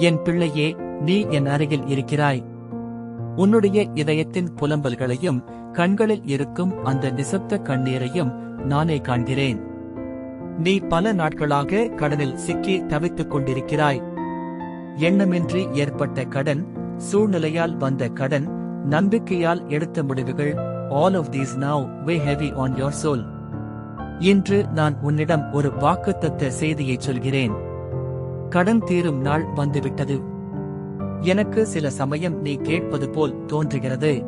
என் பிள்ளையே நீ என் அருகில் இருக்கிறாய். உன்னுடைய இதயத்தின் புலம்பல்களையும் கண்களில் இருக்கும் அந்த நிசப்த கண்ணீரையும் நானே காண்கிறேன். நீ பல நாட்களாக கடனில் சிக்கி தவித்துக் கொண்டிருக்கிறாய். எண்ணமின்றி ஏற்பட்ட கடன் சூழ்நிலையால் வந்த கடன் நம்பிக்கையால் எடுத்த முடிவுகள் all of these now weigh heavy on your soul இன்று நான் உன்னிடம் ஒரு வாக்குத்தத்த செய்தியை சொல்கிறேன். கடன் தீரும் நாள் வந்துவிட்டது. எனக்கு சில சமயம் நீ கேட்பது போல் தோன்றுகிறது.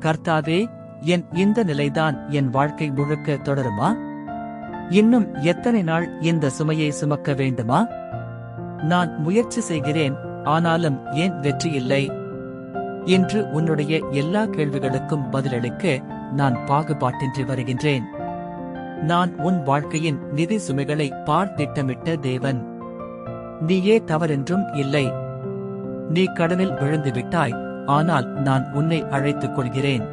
கர்த்தாவே என் இந்த நிலைதான் என் வாழ்க்கை முழுக்க தொடருமா? இன்னும் எத்தனை நாள் இந்த சுமையை சுமக்க வேண்டுமா? நான் முயற்சி செய்கிறேன் ஆனாலும் ஏன் வெற்றி இல்லை? இன்று உன்னுடைய எல்லா கேள்விகளுக்கும் பதிலளிக்க நான் பாகுபாட்டின்றி வருகின்றேன். நான் உன் வாழ்க்கையின் நிதி சுமைகளை பார் திட்டமிட்ட தேவன். நீயே தவறென்றும் இல்லை. நீ கடனில் விழுந்து விட்டாய் ஆனால் நான் உன்னை அழைத்துக் கொள்கிறேன்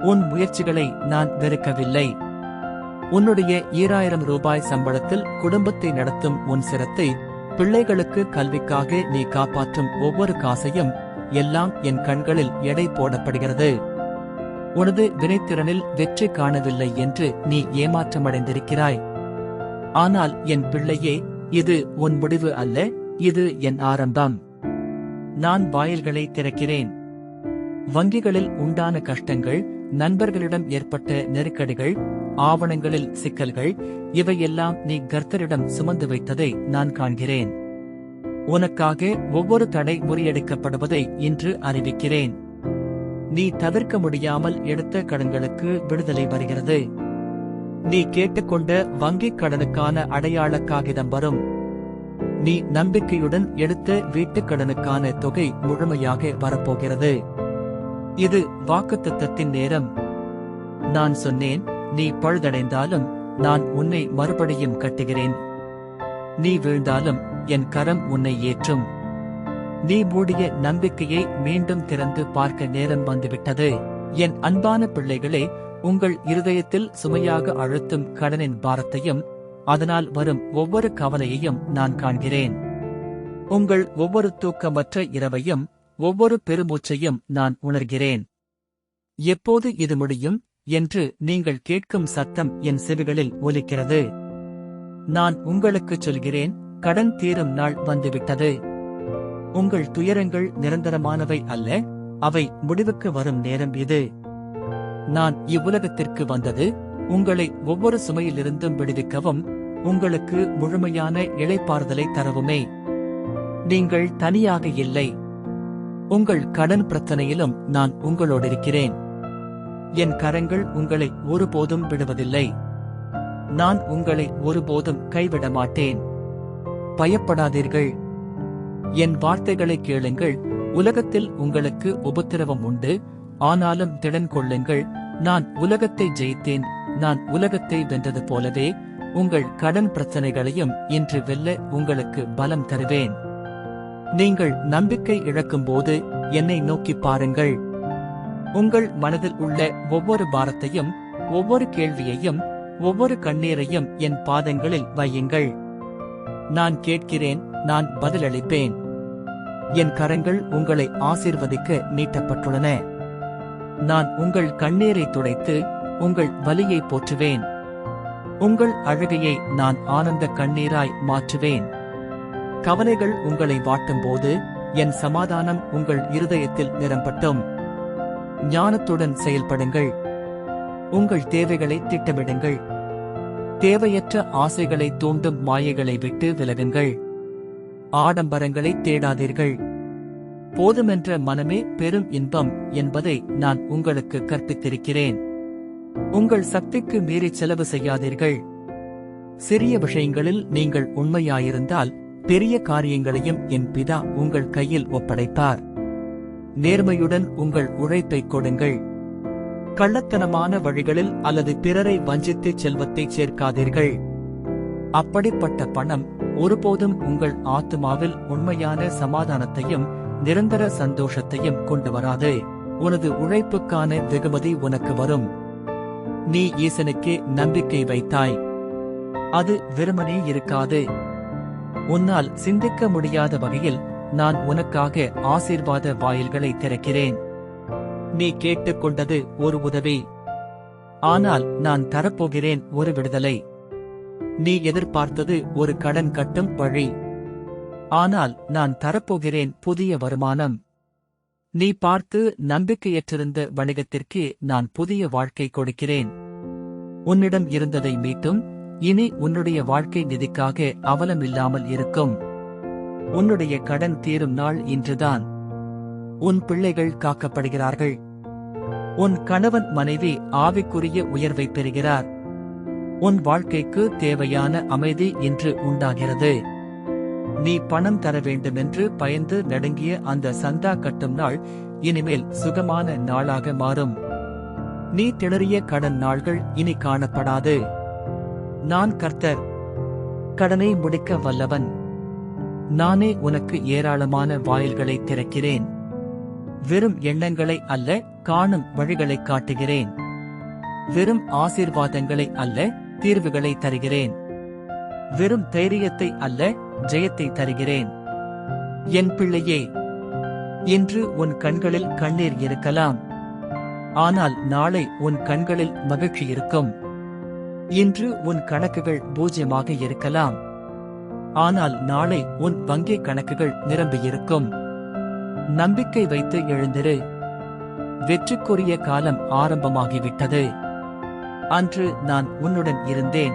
உன் முயற்சிகளை நான் வெறுக்கவில்லை. உன்னுடைய ஈராயிரம் ரூபாய் சம்பளத்தில் குடும்பத்தை நடத்தும் உன் சிரத்தை பிள்ளைகளுக்கு கல்விக்காக நீ காப்பாற்றும் ஒவ்வொரு காசையும் எல்லாம் என் கண்களில் எடை போடப்படுகிறது. உனது வினைத்திறனில் வெற்றி காணவில்லை என்று நீ ஏமாற்றமடைந்திருக்கிறாய். ஆனால் என் பிள்ளையே இது உன் முடிவு அல்ல இது என் ஆரம்பம். நான் வாயில்களை திறக்கிறேன். வங்கிகளில் உண்டான கஷ்டங்கள் நண்பர்களிடம் ஏற்பட்ட நெருக்கடிகள் ஆவணங்களில் சிக்கல்கள் இவையெல்லாம் நீ கர்த்தரிடம் சுமந்து வைத்ததை நான் காண்கிறேன். உனக்காக ஒவ்வொரு தடை முறியடிக்கப்படுவதை இன்று அறிவிக்கிறேன். நீ தவிர்க்க முடியாமல் எடுத்த கடன்களுக்கு விடுதலை வருகிறது. நீ கேட்டுக்கொண்ட வங்கிக் கடனுக்கான அடையாள காகிதம் வரும் நீ நம்பிக்கையுடன் எடுத்த வீட்டுக் கடனுக்கான தொகை முழுமையாக வரப்போகிறது. இது வாக்குத்தத்தத்தின் நேரம். நான் சொன்னேன் நீ பழுதடைந்தாலும் நான் உன்னை மறுபடியும் கட்டுகிறேன். நீ வீழ்ந்தாலும் என் கரம் உன்னை ஏற்றும். நீ மூடிய நம்பிக்கையை மீண்டும் திறந்து பார்க்க நேரம் வந்துவிட்டது. என் அன்பான பிள்ளைகளே உங்கள் இருதயத்தில் சுமையாக அழுத்தும் கடனின் பாரத்தையும் அதனால் வரும் ஒவ்வொரு கவலையையும் நான் காண்கிறேன். உங்கள் ஒவ்வொரு தூக்கமற்ற இரவையும் ஒவ்வொரு பெருமூச்சையும் நான் உணர்கிறேன். எப்போது இது முடியும் என்று நீங்கள் கேட்கும் சத்தம் என் செவிகளில் ஒலிக்கிறது. நான் உங்களுக்குச் சொல்கிறேன் கடன் தீரும் நாள் வந்துவிட்டது. உங்கள் துயரங்கள் நிரந்தரமானவை அல்ல அவை முடிவுக்கு வரும் நேரம் இது. நான் இவ்வுலகத்திற்கு வந்தது உங்களை ஒவ்வொரு சுமையிலிருந்தும் விடுவிக்கவும் உங்களுக்கு முழுமையான இழைப்பாறுதலை தரவுமே. நீங்கள் தனியாக இல்லை. உங்கள் கடன் பிரச்சனையிலும் நான் உங்களோடு இருக்கிறேன் என் கரங்கள் உங்களை ஒருபோதும் விடுவதில்லை. நான் உங்களை ஒருபோதும் கைவிட மாட்டேன் பயப்படாதீர்கள். என் வார்த்தைகளை கேளுங்கள். உலகத்தில் உங்களுக்கு உபத்திரவம் உண்டு. ஆனாலும் திடன் கொள்ளுங்கள். நான் உலகத்தை ஜெயித்தேன். நான் உலகத்தை வென்றது போலவே உங்கள் கடன் பிரச்சனைகளையும் இன்று வெல்ல உங்களுக்கு பலம் தருவேன். நீங்கள் நம்பிக்கை இழக்கும்போது என்னை நோக்கி பாருங்கள். உங்கள் மனதில் உள்ள ஒவ்வொரு பாரத்தையும் ஒவ்வொரு கேள்வியையும் ஒவ்வொரு கண்ணீரையும் என் பாதங்களில் வையுங்கள். நான் கேட்கிறேன் நான் பதிலளிப்பேன். என் கரங்கள் உங்களை ஆசீர்வதிக்க நீட்டப்பட்டுள்ளன நான் உங்கள் கண்ணீரை துடைத்து உங்கள் வலியை போற்றுவேன். உங்கள் அழகையை நான் ஆனந்த கண்ணீராய் மாற்றுவேன். கவலைகள் உங்களை வாட்டும்போது என் சமாதானம் உங்கள் இருதயத்தில் நிரம்பட்டும். ஞானத்துடன் செயல்படுங்கள். உங்கள் தேவைகளை திட்டமிடுங்கள். தேவையற்ற ஆசைகளை தூண்டும் மாயைகளை விட்டு விலகுங்கள். ஆடம்பரங்களை தேடாதீர்கள். போதுமென்ற மனமே பெரும் இன்பம் என்பதை நான் உங்களுக்கு கற்பித்திருக்கிறேன். உங்கள் சக்திக்கு மீறி செலவு செய்யாதீர்கள். சிறிய விஷயங்களில் நீங்கள் உண்மையாயிருந்தால் பெரிய காரியங்களையும் என் பிதா உங்கள் கையில் ஒப்படைத்தார் நேர்மையுடன் உங்கள் உழைப்பை கொடுங்கள். கள்ளத்தனமான வழிகளில் அல்லது பிறரை வஞ்சித்து செல்வத்தை சேர்க்காதீர்கள். அப்படிப்பட்ட பணம் ஒருபோதும் உங்கள் ஆத்மாவில் உண்மையான சமாதானத்தையும் நிரந்தர சந்தோஷத்தையும் கொண்டு வராது. உனது உழைப்புக்கான வெகுமதி உனக்கு வரும். நீ ஈசனுக்கே நம்பிக்கை வைத்தாய். அது வெறுமனே இருக்காது. உன்னால் சிந்திக்க முடியாத வகையில் நான் உனக்காக ஆசீர்வாத வாயில்களை திறக்கிறேன். நீ கேட்டுக்கொண்டது ஒரு உதவி. ஆனால் நான் தரப்போகிறேன் ஒரு விடுதலை. நீ எதிர்பார்த்தது ஒரு கடன் கட்டும் பழி ஆனால் நான் தரப்போகிறேன் புதிய வருமானம். நீ பார்த்து நம்பிக்கையற்றிருந்த வணிகத்திற்கு நான் புதிய வாழ்க்கை கொடுக்கிறேன். உன்னிடம் இருந்ததை மீட்டும் இனி உன்னுடைய வாழ்க்கை நிதிக்காக அவலமில்லாமல் இருக்கும். உன்னுடைய கடன் தீரும் நாள் இன்றுதான். உன் பிள்ளைகள் காக்கப்படுகிறார்கள். உன் கணவன் மனைவி ஆவிக்குரிய உயர்வை பெறுகிறார். உன் வாழ்க்கைக்கு தேவையான அமைதி இன்று உண்டாகிறது. நீ பணம் தர வேண்டுமென்று பயந்து நடுங்கிய அந்த சந்தா கட்டும் நாள் இனிமேல் சுகமான நாளாக மாறும். நீ திணறிய கடன் நாள்கள் இனி காணப்படாது. நான் கர்த்தர் கடனை முடிக்க வல்லவன். நானே உனக்கு ஏராளமான வாயில்களை திறக்கிறேன். வெறும் எண்ணங்களை அல்ல காணும் வழிகளை காட்டுகிறேன். வெறும் ஆசீர்வாதங்களை அல்ல தீர்வுகளை தருகிறேன். வெறும் தைரியத்தை அல்ல ஜெயத்தை தருகிறேன். என் பிள்ளையே இன்று உன் கண்களில் கண்ணீர் இருக்கலாம். ஆனால் நாளை உன் கண்களில் மகிழ்ச்சி இருக்கும். இன்று உன் கணக்குகள் பூஜ்யமாக இருக்கலாம். ஆனால் நாளை உன் வங்கி கணக்குகள் நிரம்பியிருக்கும் நம்பிக்கை வைத்து எழுந்திரு. வெற்றிக்குரிய காலம் ஆரம்பமாகிவிட்டது. அன்று நான் உன்னுடன் இருந்தேன்.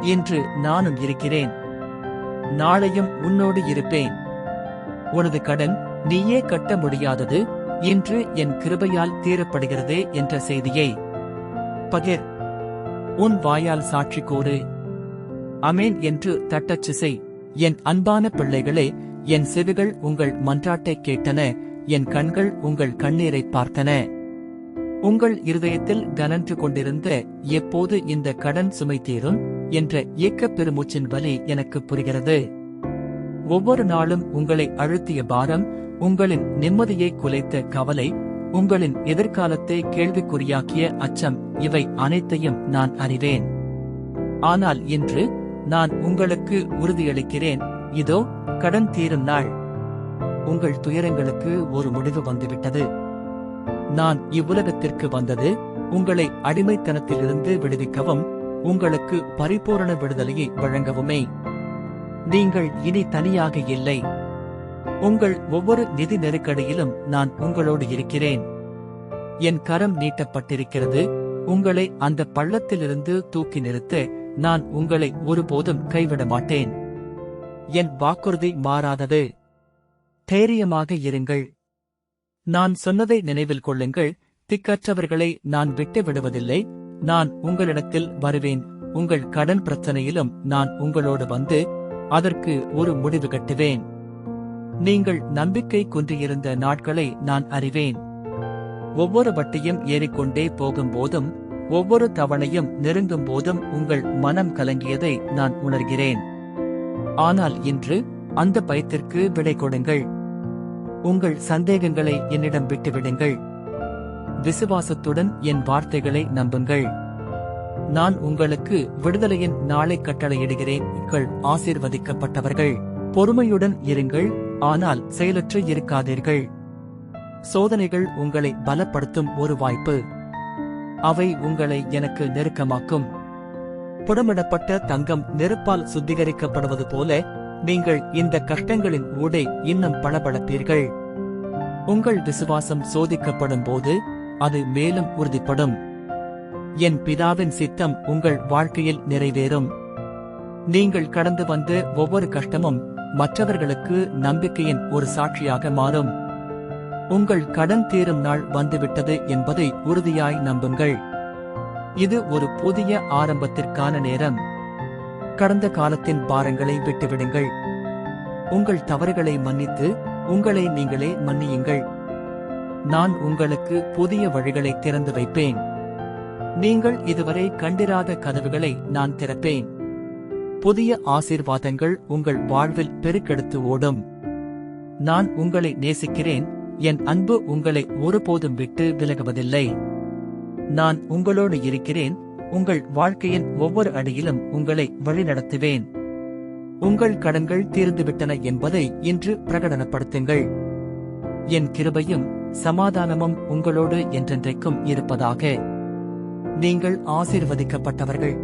இன்று நானும் இருக்கிறேன். நாளையும் உன்னோடு இருப்பேன். உனது கடன் நீயே கட்ட முடியாதது இன்று என் கிருபையால் தீரப்படுகிறதே என்ற செய்தியை. பகிர். உன் வாயால் சாட்சி கூறு. அமேன் என்று தட்டச்சு செய். என் அன்பான பிள்ளைகளே என் செவிகள் உங்கள் மன்றாட்டை கேட்டன என் கண்கள் உங்கள் கண்ணீரை பார்த்தன. உங்கள் இருதயத்தில் கனன்று கொண்டிருந்த எப்போது இந்த கடன் சுமை தீரும் என்ற ஏக்கப் பெருமூச்சின் வலி எனக்கு புரிகிறது. ஒவ்வொரு நாளும் உங்களை அழுத்திய பாரம் உங்களின் நிம்மதியை குலைத்த கவலை உங்களின் எதிர்காலத்தை கேள்விக்குறியாக்கிய அச்சம் இவை அனைத்தையும் நான் அறிவேன். ஆனால் இன்று நான் உங்களுக்கு உறுதியளிக்கிறேன் இதோ கடன் தீரும் நாள். உங்கள் துயரங்களுக்கு ஒரு முடிவு வந்துவிட்டது. நான் இவ்வுலகத்திற்கு வந்தது உங்களை அடிமைத்தனத்திலிருந்து விடுவிக்கவும் உங்களுக்கு பரிபூரண விடுதலையை வழங்கவுமே. நீங்கள் இனி தனியாக இல்லை. உங்கள் ஒவ்வொரு நிதி நெருக்கடியிலும் நான் உங்களோடு இருக்கிறேன். என் கரம் நீட்டப்பட்டிருக்கிறது. உங்களை அந்த பள்ளத்திலிருந்து தூக்கி நிறுத்த நான் உங்களை ஒருபோதும் கைவிட மாட்டேன். என் வாக்குறுதி மாறாதது. தைரியமாக இருங்கள். நான் சொன்னதை நினைவில் கொள்ளுங்கள். திக்கற்றவர்களை நான் விட்டு விடுவதில்லை நான் உங்களிடத்தில் வருவேன். உங்கள் கடன் பிரச்சனையிலும் நான் உங்களோடு வந்து அதற்கு ஒரு முடிவு கட்டுவேன். நீங்கள் நம்பிக்கை குன்றியிருந்த நாட்களை நான் அறிவேன். ஒவ்வொரு வட்டியும் ஏறிக்கொண்டே போகும்போதும் ஒவ்வொரு தவணையும் நெருங்கும் போதும் உங்கள் மனம் கலங்கியதை நான் உணர்கிறேன். ஆனால் இன்று அந்த பயத்திற்கு விடை கொடுங்கள். உங்கள் சந்தேகங்களை என்னிடம் விட்டுவிடுங்கள். விசுவாசத்துடன் என் வார்த்தைகளை நம்புங்கள். நான் உங்களுக்கு விடுதலையின் நாளை கட்டளையிடுகிறேன். உங்கள் ஆசீர்வதிக்கப்பட்டவர்கள் பொறுமையுடன் இருங்கள் ஆனால் செயலற்று இருக்காதீர்கள். சோதனைகள் உங்களை பலப்படுத்தும் ஒரு வாய்ப்பு. அவை உங்களை எனக்கு நெருக்கமாக்கும். புடமிடப்பட்ட தங்கம் நெருப்பால் சுத்திகரிக்கப்படுவது போல நீங்கள் இந்த கஷ்டங்களின் ஊடே இன்னும் பளபளப்பீர்கள். உங்கள் விசுவாசம் சோதிக்கப்படும் போது அது மேலும் உறுதிப்படும். என் பிதாவின் சித்தம் உங்கள் வாழ்க்கையில் நிறைவேறும். நீங்கள் கடந்து வந்த ஒவ்வொரு கஷ்டமும் மற்றவர்களுக்கு நம்பிக்கையின் ஒரு சாட்சியாக மாறும். உங்கள் கடன் தீரும் நாள் வந்துவிட்டது என்பதை உறுதியாய் நம்புங்கள். இது ஒரு புதிய ஆரம்பத்திற்கான நேரம். கடந்த காலத்தின் பாரங்களை விட்டுவிடுங்கள். உங்கள் தவறுகளை மன்னித்து உங்களை நீங்களே மன்னியுங்கள். நான் உங்களுக்கு புதிய வழிகளை திறந்து வைப்பேன். நீங்கள் இதுவரை கண்டிராத கதவுகளை நான் திறப்பேன். புதிய ஆசீர்வாதங்கள் உங்கள் வாழ்வில் பெருக்கெடுத்து ஓடும். நான் உங்களை நேசிக்கிறேன் என் அன்பு உங்களை ஒருபோதும் விட்டு விலகுவதில்லை. நான் உங்களோடு இருக்கிறேன் உங்கள் வாழ்க்கையின் ஒவ்வொரு அடியிலும் உங்களை வழிநடத்துவேன். உங்கள் கடன்கள் தீர்ந்துவிட்டன என்பதை இன்று பிரகடனப்படுத்துங்கள். என் கிருபையும் சமாதானமும் உங்களோடு என்றென்றைக்கும் இருப்பதாக. நீங்கள் ஆசீர்வதிக்கப்பட்டவர்கள்.